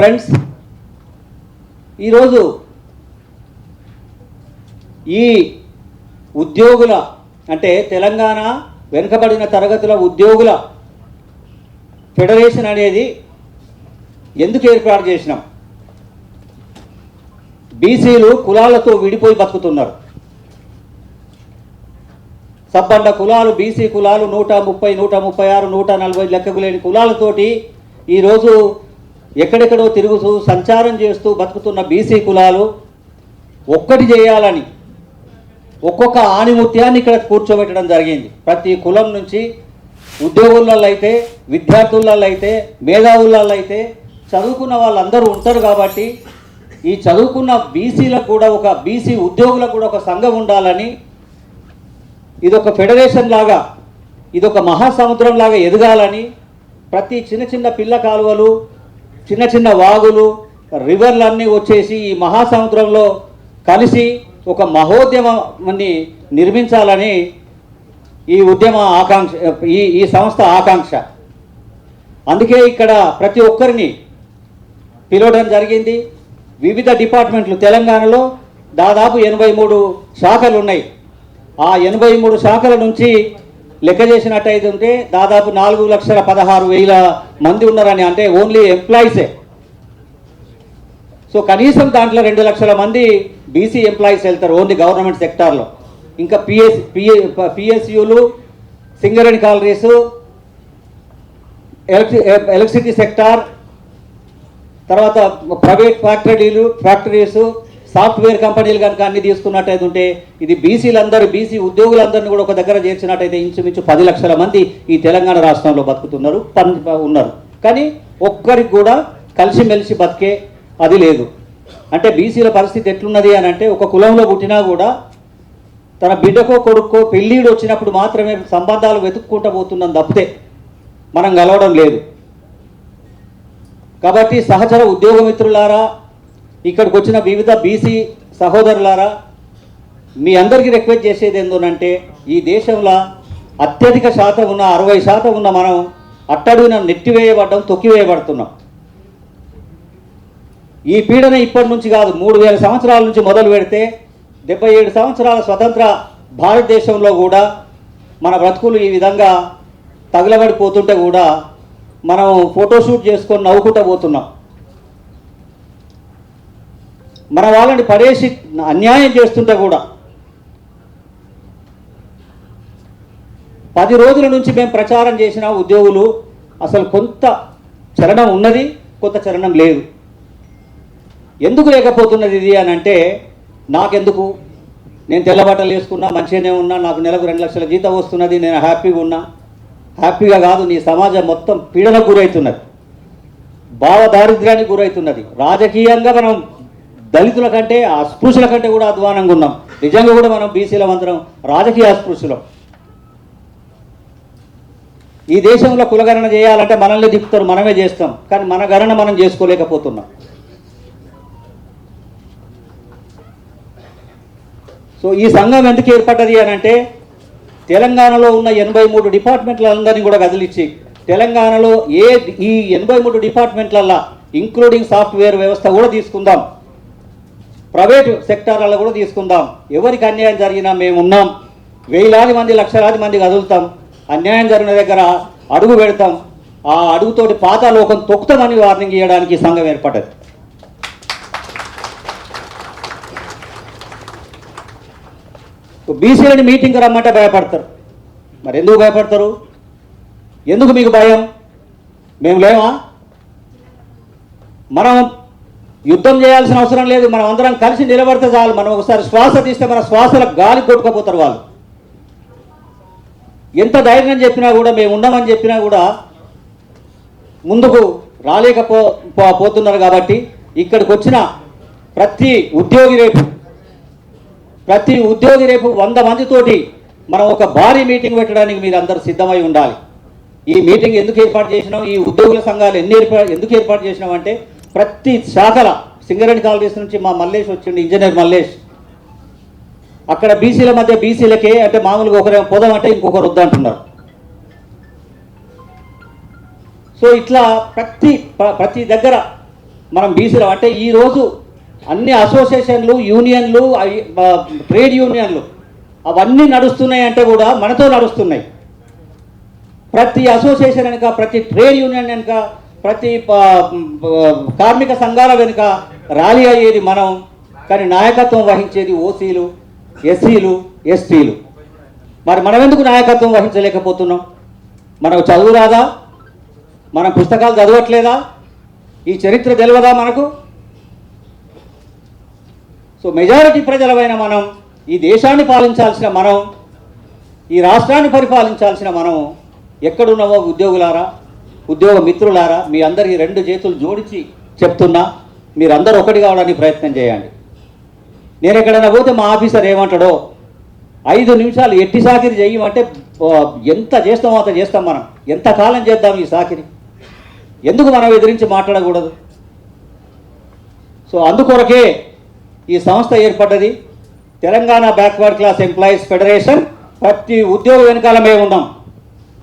Friends ఈరోజు ఈ ఉద్యోగుల అంటే తెలంగాణ వెనుకబడిన తరగతుల ఉద్యోగుల ఫెడరేషన్ అనేది ఎందుకు ఏర్పాటు చేసినాం? బీసీలు కులాలతో విడిపోయి బతుకుతున్నారు. సబ్బండ కులాలు బీసీ కులాలు నూట ముప్పై నూట ముప్పై ఆరు నూట నలభై లెక్కకు లేని కులాలతోటి ఈరోజు ఎక్కడెక్కడో తిరుగుతూ సంచారం చేస్తూ బతుకుతున్న బీసీ కులాలు ఒక్కటి చేయాలని ఒక్కొక్క ఆణిముత్యాన్ని ఇక్కడ కూర్చోబెట్టడం జరిగింది. ప్రతి కులం నుంచి ఉద్యోగులలో అయితే విద్యార్థులలో అయితే మేధావులలో అయితే చదువుకున్న వాళ్ళందరూ ఉంటారు కాబట్టి ఈ చదువుకున్న బీసీలకు కూడా ఒక బీసీ ఉద్యోగులకు కూడా ఒక సంఘం ఉండాలని ఇదొక ఫెడరేషన్ లాగా ఇదొక మహాసముద్రం లాగా ఎదగాలని ప్రతి చిన్న చిన్న పిల్ల కాలువలు చిన్న చిన్న వాగులు రివర్లన్నీ వచ్చేసి ఈ మహాసముద్రంలో కలిసి ఒక మహోద్యమాన్ని నిర్మించాలని ఈ ఉద్యమ ఆకాంక్ష ఈ ఈ సంస్థ ఆకాంక్ష. అందుకే ఇక్కడ ప్రతి ఒక్కరిని పిలవడం జరిగింది. వివిధ డిపార్ట్మెంట్లు తెలంగాణలో దాదాపు ఎనభై మూడు శాఖలు ఉన్నాయి ఆ ఎనభై మూడు శాఖల నుంచి లెక్క చేసినట్టయితే ఉంటే దాదాపు నాలుగు లక్షల పదహారు వేల మంది ఉన్నారని అంటే ఓన్లీ ఎంప్లాయీసే సో కనీసం దాంట్లో రెండు లక్షల మంది బీసీ ఎంప్లాయీస్ వెళ్తారు ఓన్లీ గవర్నమెంట్ సెక్టార్లో ఇంకా పిఎస్ పిఏ పిఎస్యులు సింగరేణి కాలరీసు ఎలక్ట్రి ఎలక్ట్రిసిటీ సెక్టార్ తర్వాత ప్రైవేట్ ఫ్యాక్టరీలు ఫ్యాక్టరీస్ సాఫ్ట్వేర్ కంపెనీలు కనుక అన్ని తీసుకున్నట్టయితే ఉంటే ఇది బీసీలందరూ బీసీ ఉద్యోగులందరినీ కూడా ఒక దగ్గర చేర్చినట్టయితే ఇంచుమించు పది లక్షల మంది ఈ తెలంగాణ రాష్ట్రంలో బతుకుతున్నారు పని ఉన్నారు. కానీ ఒక్కరికి కూడా కలిసిమెలిసి బతికే అది లేదు. అంటే బీసీల పరిస్థితి ఎట్లున్నది అని అంటే ఒక కులంలో పుట్టినా కూడా తన బిడ్డకో కొడుకో పెళ్ళిడు వచ్చినప్పుడు మాత్రమే సంబంధాలు వెతుక్కుంటూ పోతున్నాం తప్పితే మనం కలవడం లేదు. కాబట్టి సహచర ఉద్యోగ మిత్రులారా ఇక్కడికి వచ్చిన వివిధ బీసీ సహోదరులారా మీ అందరికీ రిక్వెస్ట్ చేసేది ఏంటంటే ఈ దేశంలో అత్యధిక శాతం ఉన్న అరవై శాతం ఉన్న మనం అట్టడుగున నెట్టివేయబడ్డం తొక్కివేయబడుతున్నాం. ఈ పీడన ఇప్పటి నుంచి కాదు మూడు వేల సంవత్సరాల నుంచి మొదలు పెడితే డెబ్బై ఏడు సంవత్సరాల స్వతంత్ర భారతదేశంలో కూడా మన బ్రతుకులు ఈ విధంగా తగలబడిపోతుంటే కూడా మనం ఫోటోషూట్ చేసుకొని నవ్వుకుంటూ పోతున్నాం. మన వాళ్ళని పడేసి అన్యాయం చేస్తుంటే కూడా పది రోజుల నుంచి మేము ప్రచారం చేసిన ఉద్యోగులు అసలు కొంత చలనం ఉన్నది కొంత చలనం లేదు. ఎందుకు లేకపోతున్నది ఇది అని అంటే నాకెందుకు? నేను తెల్లబాటలు వేసుకున్నా మంచిగానే ఉన్నా నాకు నెలకు రెండు లక్షల జీతం వస్తున్నది నేను హ్యాపీగా ఉన్నా. హ్యాపీగా కాదు నీ సమాజం మొత్తం పీడనకు గురవుతున్నది భావ దారిద్ర్యానికి గురవుతున్నది రాజకీయంగా మనం దళితుల కంటే అస్పృశ్యుల కంటే కూడా అధ్వానంగా ఉన్నాం. నిజంగా కూడా మనం బీసీల మంత్రం రాజకీయ అస్పృశ్యులం ఈ దేశంలో కులగణన చేయాలంటే మనల్ని తిప్పుతారు మనమే చేస్తాం. కానీ మన గణన మనం చేసుకోలేకపోతున్నాం. సో ఈ సంఘం ఎందుకు ఏర్పడ్డది అని అంటే తెలంగాణలో ఉన్న ఎనభై మూడు డిపార్ట్మెంట్లందరినీ కూడా కదిలిచ్చి తెలంగాణలో ఏ ఈ ఎనభై మూడు డిపార్ట్మెంట్లల్లో ఇంక్లూడింగ్ సాఫ్ట్వేర్ వ్యవస్థ కూడా తీసుకుందాం. ప్రైవేట్ సెక్టార్లలో కూడా తీసుకుందాం. ఎవరికి అన్యాయం జరిగినా మేము ఉన్నాం. వేలాది మంది లక్షలాది మంది కదులుతాం. అన్యాయం జరిగిన దగ్గర అడుగు పెడతాం. ఆ అడుగుతోటి పాత లోకం తొక్కుతామని వార్నింగ్ ఇవ్వడానికి సంఘం ఏర్పడ్డది. బీసీలని మీటింగ్కి రమ్మంటే భయపడతారు. మరి ఎందుకు భయపడతారు? ఎందుకు మీకు భయం? మేము లేమా మనం యుద్ధం చేయాల్సిన అవసరం లేదు. మనం అందరం కలిసి నిలబడితే చాలు. మనం ఒకసారి శ్వాస తీస్తే మన శ్వాసలకు గాలి కొట్టుకపోతారు వాళ్ళు. ఎంత ధైర్యం చెప్పినా కూడా మేము ఉండమని చెప్పినా కూడా ముందుకు రాలేకపో పోతున్నారు కాబట్టి ఇక్కడికి వచ్చిన ప్రతి ఉద్యోగి రేపు ప్రతి ఉద్యోగి రేపు వంద మందితోటి మనం ఒక భారీ మీటింగ్ పెట్టడానికి మీరు అందరూ సిద్ధమై ఉండాలి. ఈ మీటింగ్ ఎందుకు ఏర్పాటు చేసినాం? ఈ ఉద్యోగుల సంఘాలు ఎన్ని ఏర్పాటు ఎందుకు ఏర్పాటు చేసినాం అంటే ప్రతి శాఖల సింగరేణి కాలనీస్ నుంచి మా మల్లేష్ వచ్చిండు ఇంజనీర్ మల్లేష్. అక్కడ బీసీల మధ్య బీసీలకే అంటే మామూలుగా ఒకరేమో పోదాం అంటే ఇంకొకరు వద్దంటున్నారు సో ఇట్లా ప్రతి ప్రతి దగ్గర మనం బీసీలో అంటే ఈరోజు అన్ని అసోసియేషన్లు యూనియన్లు ట్రేడ్ యూనియన్లు అవన్నీ నడుస్తున్నాయి అంటే కూడా మనతో నడుస్తున్నాయి. ప్రతి అసోసియేషన్ వెనుక ప్రతి ట్రేడ్ యూనియన్ వెనుక ప్రతి కార్మిక సంఘాల వెనుక ర్యాలీ అయ్యేది మనం కానీ నాయకత్వం వహించేది ఓసీలు ఎస్సీలు ఎస్టీలు. మరి మనం ఎందుకు నాయకత్వం వహించలేకపోతున్నాం? మనకు చదువు రాదా? మనం పుస్తకాలు చదవట్లేదా? ఈ చరిత్ర తెలియదా మనకు? సో మెజారిటీ ప్రజలమైన మనం ఈ దేశాన్ని పాలించాల్సిన మనం ఈ రాష్ట్రాన్ని పరిపాలించాల్సిన మనం ఎక్కడున్నామో ఉద్యోగులారా? ఉద్యోగ మిత్రులారా మీ అందరికీ రెండు చేతులు జోడించి చెప్తున్నా మీరందరూ ఒకటి కావడానికి ప్రయత్నం చేయండి. నేను ఎక్కడైనా పోతే మా ఆఫీసర్ ఏమంటాడో ఐదు నిమిషాలు ఎట్టి సాకిరి చేయమంటే ఎంత చేస్తామో అంత చేస్తాం మనం. ఎంత కాలం చేద్దాం ఈ సాకిరి? ఎందుకు మనం ఎదిరించి మాట్లాడకూడదు? సో అందుకొరకే ఈ సంస్థ ఏర్పడ్డది. Telangana backward class employees federation. ప్రతి ఉద్యోగ వెనకాల మేము ఉన్నాం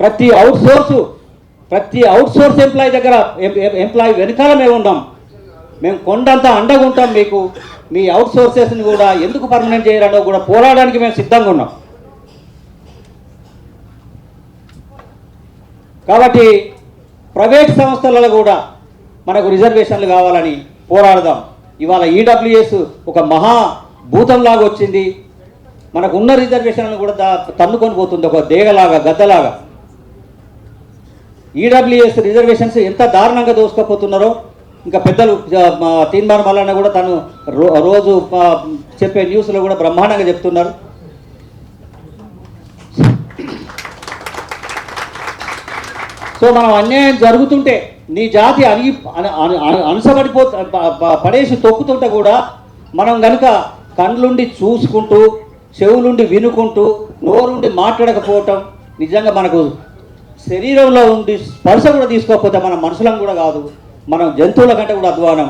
ప్రతి అవుట్ సోర్సు ప్రతి అవుట్ సోర్స్ ఎంప్లాయీ దగ్గర ఎంప్లాయీ వెనకాల మేము ఉన్నాం మేము కొండంత అండగా ఉంటాం మీకు. మీ అవుట్ సోర్సెస్ని కూడా ఎందుకు పర్మనెంట్ చేయాలనో కూడా పోరాడడానికి మేము సిద్ధంగా ఉన్నాం. కాబట్టి ప్రైవేట్ సంస్థలలో కూడా మనకు రిజర్వేషన్లు కావాలని పోరాడదాం. ఇవాళ ఈడబ్ల్యూఎస్ ఒక మహా భూతంలాగా వచ్చింది. మనకు ఉన్న రిజర్వేషన్లను కూడా తన్నుకొని పోతుంది. ఒక దేగలాగా గద్దలాగా. ఈడబ్ల్యూఎస్ రిజర్వేషన్స్ ఎంత దారుణంగా దోసుకపోతున్నారో ఇంకా పెద్దలు ఆ, మా తీన్మార్ మల్లన్న కూడా తను రో రోజు చెప్పే న్యూస్లో కూడా బ్రహ్మాండంగా చెప్తున్నారు. సో మనం అన్యాయం జరుగుతుంటే నీ జాతి అణి అనుసబడిపో పడేసి తొక్కుతుంటే కూడా మనం గనుక కండ్లుండి చూసుకుంటూ చెవులుండి వినుకుంటూ నోరుండి మాట్లాడకపోవటం నిజంగా మనకు శరీరంలో ఉండి స్పర్శ కూడా తీసుకోకపోతే మన మనుషులం కూడా కాదు మనం జంతువుల కంటే కూడా అధ్వానం.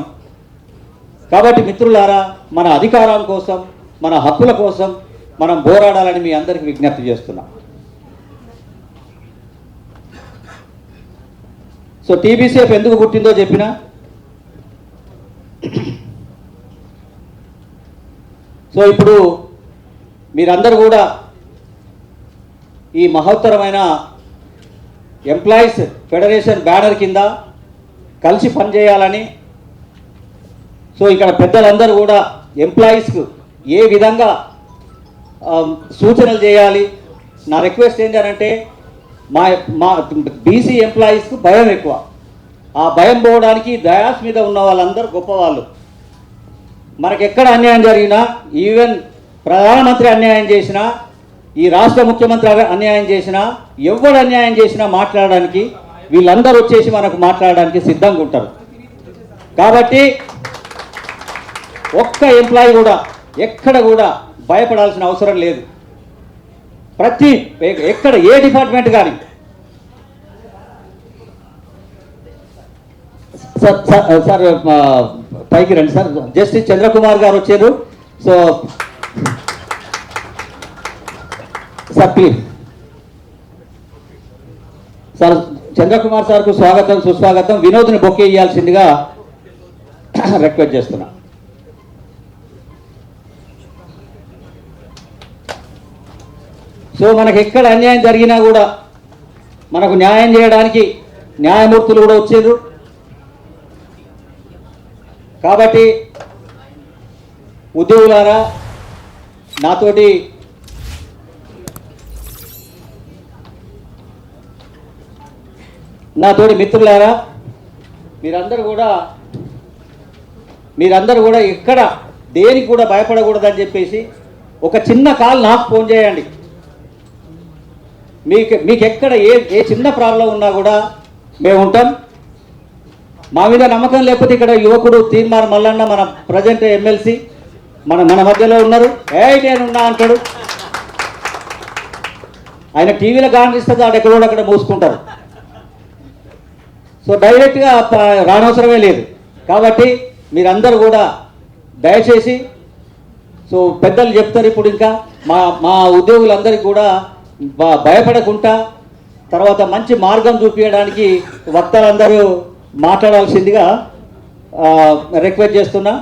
కాబట్టి మిత్రులారా మన అధికారం కోసం మన హక్కుల కోసం మనం పోరాడాలని మీ అందరికీ విజ్ఞప్తి చేస్తున్నాం. సో టీబీసీఎఫ్ ఎందుకు పుట్టిందో చెప్పిన? సో ఇప్పుడు మీరందరూ కూడా ఈ మహోత్తరమైన ఎంప్లాయీస్ ఫెడరేషన్ బ్యానర్ కింద కలిసి పనిచేయాలని. సో ఇక్కడ పెద్దలందరూ కూడా ఎంప్లాయీస్కు ఏ విధంగా um, సూచనలు చేయాలి? నా రిక్వెస్ట్ ఏంటంటే మా మా బీసీ ఎంప్లాయీస్కు భయం ఎక్కువ. ఆ భయం పోవడానికి దయాస్ మీద ఉన్న వాళ్ళందరూ గొప్పవాళ్ళు. మనకి ఎక్కడ అన్యాయం జరిగినా ఈవెన్ ప్రధానమంత్రి అన్యాయం చేసినా ఈ రాష్ట్ర ముఖ్యమంత్రి అన్యాయం చేసినా ఎవరు అన్యాయం చేసినా మాట్లాడడానికి వీళ్ళందరూ వచ్చేసి మనకు మాట్లాడడానికి సిద్ధంగా ఉంటారు. కాబట్టి ఒక్క ఎంప్లాయీ కూడా ఎక్కడ కూడా భయపడాల్సిన అవసరం లేదు. ప్రతి ఎక్కడ ఏ డిపార్ట్మెంట్ కానీ సార్ పైకి రండి సార్. జస్టిస్ చంద్రకుమార్ గారు వచ్చారు. So sir please sir Chandrakumar సార్కు స్వాగతం సుస్వాగతం. వినోద్ని బొకే ఇవ్వాల్సిందిగా రిక్వెస్ట్ చేస్తున్నా. సో మనకి ఎక్కడ అన్యాయం జరిగినా కూడా మనకు న్యాయం చేయడానికి న్యాయమూర్తులు కూడా వచ్చారు. కాబట్టి ఉద్యోగులారా నాతోటి నాతోటి మిత్రులారా మీరందరూ కూడా మీరందరూ కూడా ఎక్కడ దేనికి కూడా భయపడకూడదని చెప్పేసి ఒక చిన్న కాల్ నాకు ఫోన్ చేయండి. మీకు మీకు ఎక్కడ ఏ ఏ చిన్న ప్రాబ్లం ఉన్నా కూడా మేము ఉంటాం. మా మీద నమ్మకం లేకపోతే ఇక్కడ యువకుడు తీర్మార్ మల్లన్న మన ప్రజెంట్ ఎమ్మెల్సీ మన మన మధ్యలో ఉన్నారు. ఏ నేనున్నా అంటాడు. ఆయన టీవీలో గానిస్తే దాడు ఎక్కడో అక్కడ మూసుకుంటారు. సో డైరెక్ట్గా రానవసరమే లేదు. కాబట్టి మీరందరూ కూడా దయచేసి సో పెద్దలు చెప్తారు ఇప్పుడు ఇంకా మా మా ఉద్యోగులందరికీ కూడా భయపడకుండా తర్వాత మంచి మార్గం చూపించడానికి వక్తలందరూ మాట్లాడాల్సిందిగా రిక్వెస్ట్ చేస్తున్నా.